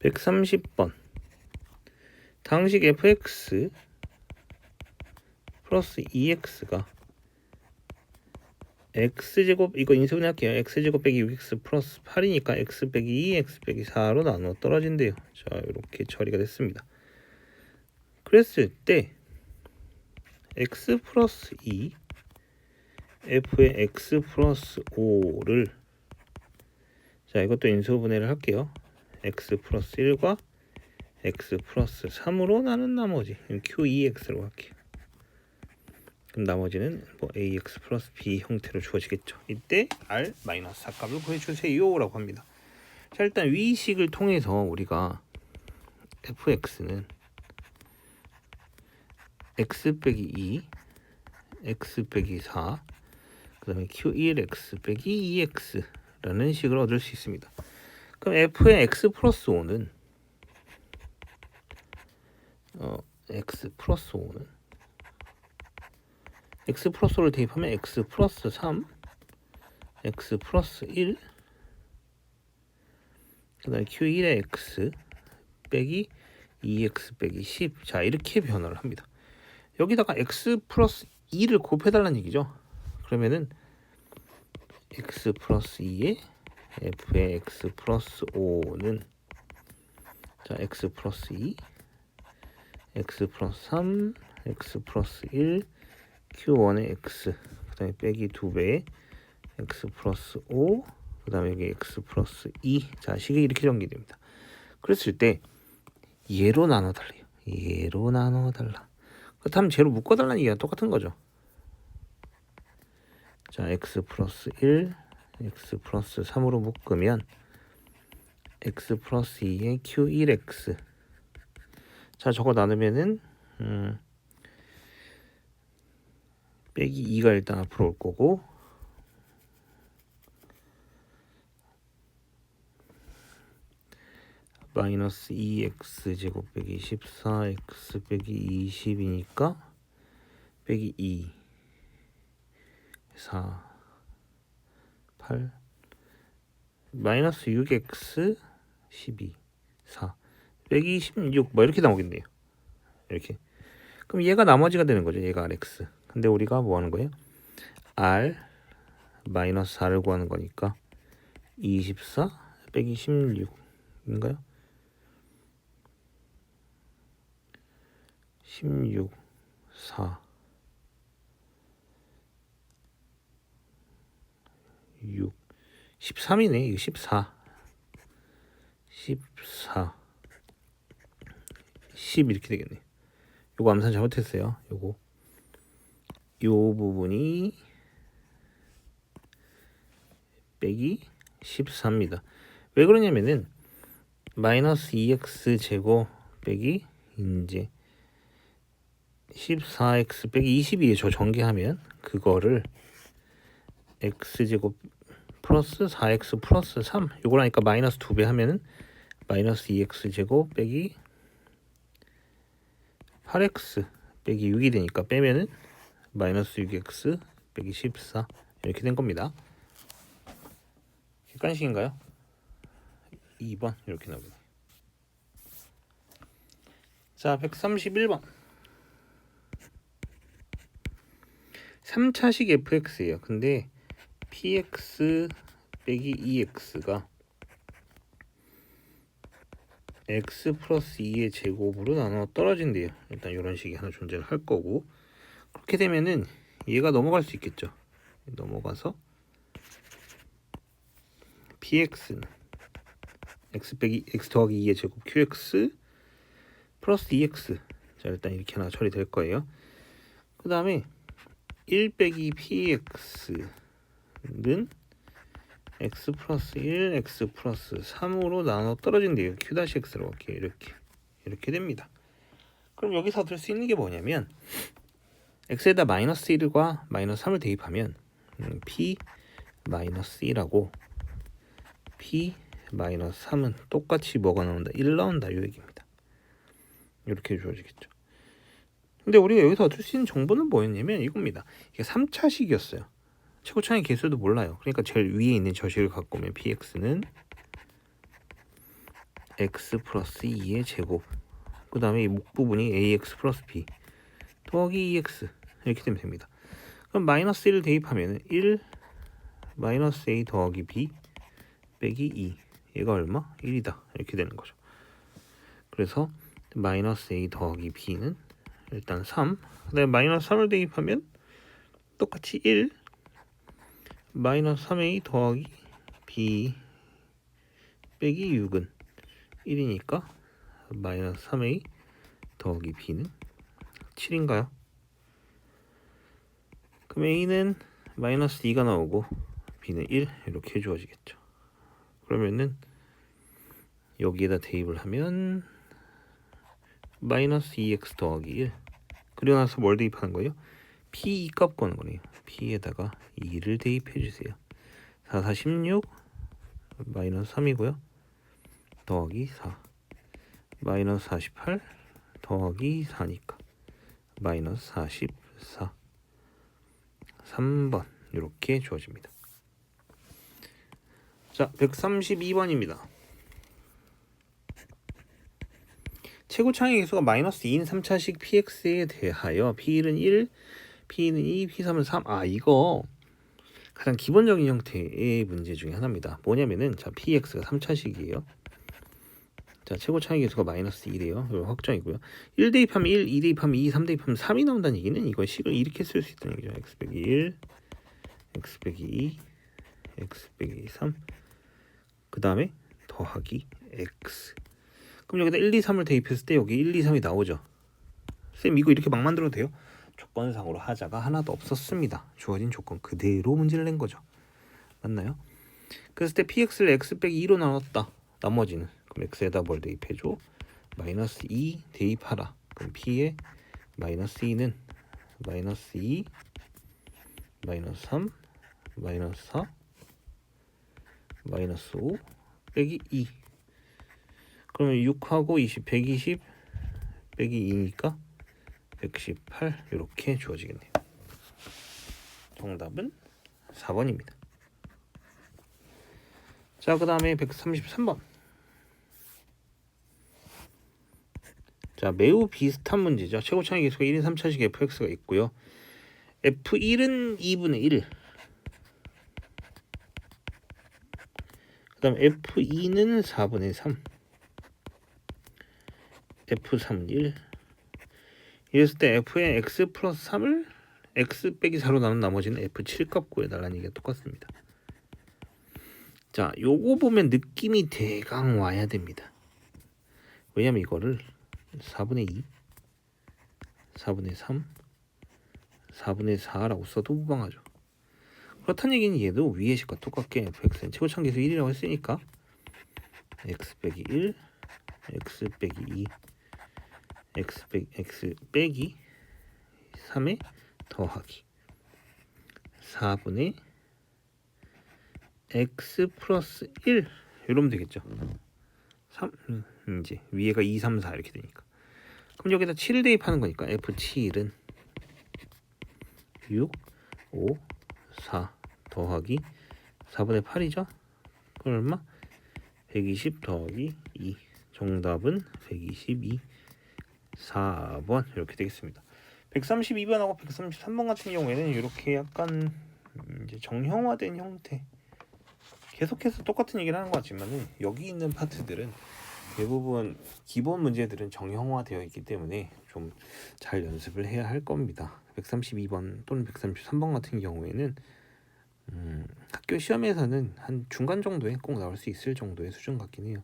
130번. 당식 fx 플러스 2x가 x제곱 이거 인수분해 할게요. x제곱 빼기 6x 플러스 8이니까 x 빼기 2 x 빼기 4로 나누어 떨어진대요. 자 이렇게 처리가 됐습니다. 그랬을 때 x 플러스 2 f의 x 플러스 5를 자 이것도 인수분해를 할게요 x 플러스 1과 x 플러스 3으로 나눈 나머지. q2x로 할게요. 그럼 나머지는 뭐 ax 플러스 b 형태로 주어지겠죠. 이때 r 마이너스 4값을 구해주세요 라고 합니다. 자 일단 위식을 통해서 우리가 fx는 x 빼기 2 x 빼기 4그 다음에 q1x 빼기 2x라는 식을 얻을 수 있습니다 그럼 f의 x 플러스 5는? 어, x 플러스 5는? X 플러스 5를 대입하면 x 플러스 3 x 플러스 1 그다음에 q1의 x 빼기 2x 빼기 10 자 이렇게 변화를 합니다. 여기다가 x 플러스 2를 곱해달라는 얘기죠. 그러면은 x 플러스 2에 f의 x 플러스 5는 자 x 플러스 2 x 플러스 3 x 플러스 1 q1의 x 그 다음에 빼기 2배의 x 플러스 5 그 다음에 여기 x 플러스 2 자 식이 이렇게 전개됩니다. 그랬을 때 얘로 나눠달래요. 얘로 나눠달라. 그렇다면 쟤로 묶어달라는 얘기가 똑같은 거죠. 자 x 플러스 1 x 플러스 3으로 묶으면 x 플러스 2의 q1x. 자 저거 나누면은 음, 빼기 2가 일단 앞으로 올 거고. 마이너스 2x 제곱 빼기 14x 빼기 20이니까 빼기 2 4 8 마이너스 6x 12 4 빼기 16뭐 이렇게 나오겠네요. 이렇게. 그럼 얘가 나머지가 되는 거죠 얘가 rx 근데 우리가 뭐 하는 거예요? r 마이너스 4를 구하는 거니까 24 빼기 16인가요? 16 4 6 13이네 이거 14 14 10 이렇게 되겠네. 요거 암산 잘못했어요 요거. 요 부분이 빼기 14입니다. 왜 그러냐면은 마이너스 2x 제곱 빼기 이제 14x 빼기 22에 저 전개하면 그거를 x제곱 플러스 4x 플러스 3 요걸 하니까 마이너스 2배 하면은 마이너스 2x 제곱 빼기 8x 빼기 6이 되니까 빼면은 마이너스 6x 빼기 14 이렇게 된 겁니다. 객관식인가요? 2번 이렇게 나오네 자 131번. 3차식 fx예요. 근데 px 빼기 2x가 x 플러스 2의 제곱으로 나눠 떨어진대요. 일단 이런 식이 하나 존재를 할 거고 그렇게 되면은 얘가 넘어갈 수 있겠죠. 넘어가서 px는 x 빼기 x 더하기 2의 제곱 qx 플러스 2x 자 일단 이렇게 하나 처리될 거예요. 그 다음에 1 빼기 px 는 x 플러스 1, x 플러스 3으로 나눠 떨어진대요. q-x로 이렇게 이렇게 이렇게 됩니다. 그럼 여기서 얻을 수 있는 게 뭐냐면 x에다 마이너스 1과 마이너스 3을 대입하면 음, p 마이너스 1하고 p 마이너스 3은 똑같이 뭐가 나온다? 1 나온다 이 얘기입니다. 이렇게 주어지겠죠. 근데 우리가 여기서 얻을 수 있는 정보는 뭐였냐면 이겁니다. 이게 3차식이었어요. 최고차의 개수도 몰라요. 그러니까 제일 위에 있는 저식을 갖고 오면 px는 x 플러스 2의 제곱 그 다음에 이 목 부분이 ax 플러스 b 더하기 2x 이렇게 되면 됩니다. 그럼 마이너스 1을 대입하면 1 마이너스 a 더하기 b 빼기 2 얘가 얼마? 1이다 이렇게 되는 거죠. 그래서 마이너스 a 더하기 b는 일단 3 그다음에 마이너스 3을 대입하면 똑같이 1 마이너스 3a 더하기 b 빼기 6은 1이니까 마이너스 3a 더하기 b는 7인가요? 그럼 a는 마이너스 2가 나오고 b는 1 이렇게 주어지겠죠. 그러면은 여기에다 대입을 하면 마이너스 2x 더하기 1 그리고 나서 뭘 대입하는 거예요? P 값 구하는 거네요. p에다가 2를 대입해 주세요. 4, 4, 16 마이너스 3이고요. 더하기 4 마이너스 48 더하기 4니까 마이너스 44 3번 이렇게 주어집니다. 자, 132번입니다. 최고 창의 개수가 마이너스 2인 3차식 px에 대하여 p1은 1, p는 2, p3은 3. 아, 이거 가장 기본적인 형태의 문제 중에 하나입니다. 뭐냐면은 자, px가 3차식이에요. 자, 최고 창의 개수가 마이너스 2래요. 이거 확정이고요. 1 대입하면 1, 2 대입하면 2, 3 대입하면 3이 나온다는 얘기는 이거 식을 이렇게 쓸 수 있다는 얘기죠. x 빼기 1, x 빼기 2, x 빼기 3. 그 다음에 더하기 x. 그럼 여기다 1, 2, 3을 대입했을 때 여기 1, 2, 3이 나오죠. 쌤 이거 이렇게 막 만들어도 돼요? 조건상으로 하자가 하나도 없었습니다. 주어진 조건 그대로 문제를 낸 거죠. 맞나요? 그랬을 때 px를 x 빼기 2로 나눴다. 나머지는 그럼 x에다 뭘 대입해줘? 마이너스 2 대입하라. 그럼 p에 마이너스 2는 마이너스 2 마이너스 3 마이너스 4 마이너스 5 빼기 2 그러면 6하고 20 120 빼기 2니까 118 이렇게 주어지겠네요. 정답은 4번입니다. 자, 그 다음에 133번. 자, 매우 비슷한 문제죠. 최고차의 계수가 1인 3차식 fx가 있고요. f1은 2분의 1. 그 다음 f2는 4분의 3. f3은 1. 이랬을 때 f의 x 플러스 3을 x 빼기 4로 나눈 나머지는 f7 값 구해달라는 얘기가 똑같습니다. 자, 요거 보면 느낌이 대강 와야 됩니다. 왜냐면 이거를 4분의 2, 4분의 3, 4분의 4라고 써도 무방하죠. 그렇다는 얘기는 얘도 위의 식과 똑같게 fx는 최고차계수 1이라고 했으니까 x 빼기 1, x 빼기 2, x 빼기, x 빼기 3에 더하기 4분의 x 플러스 1 이러면 되겠죠. 3 음, 이제 위에가 2, 3, 4 이렇게 되니까 그럼 여기다 7을 대입하는 거니까 f7은 6, 5, 4 더하기 4분의 8이죠. 그럼 얼마? 120 더하기 2 정답은 122 4번 이렇게 되겠습니다. 132번하고 133번 같은 경우에는 이렇게 약간 음, 이제 정형화된 형태 계속해서 똑같은 얘기를 하는 것 같지만은 여기 있는 파트들은 대부분 기본 문제들은 정형화되어 있기 때문에 좀 잘 연습을 해야 할 겁니다. 132번 또는 133번 같은 경우에는 음, 학교 시험에서는 한 중간 정도에 꼭 나올 수 있을 정도의 수준 같긴 해요.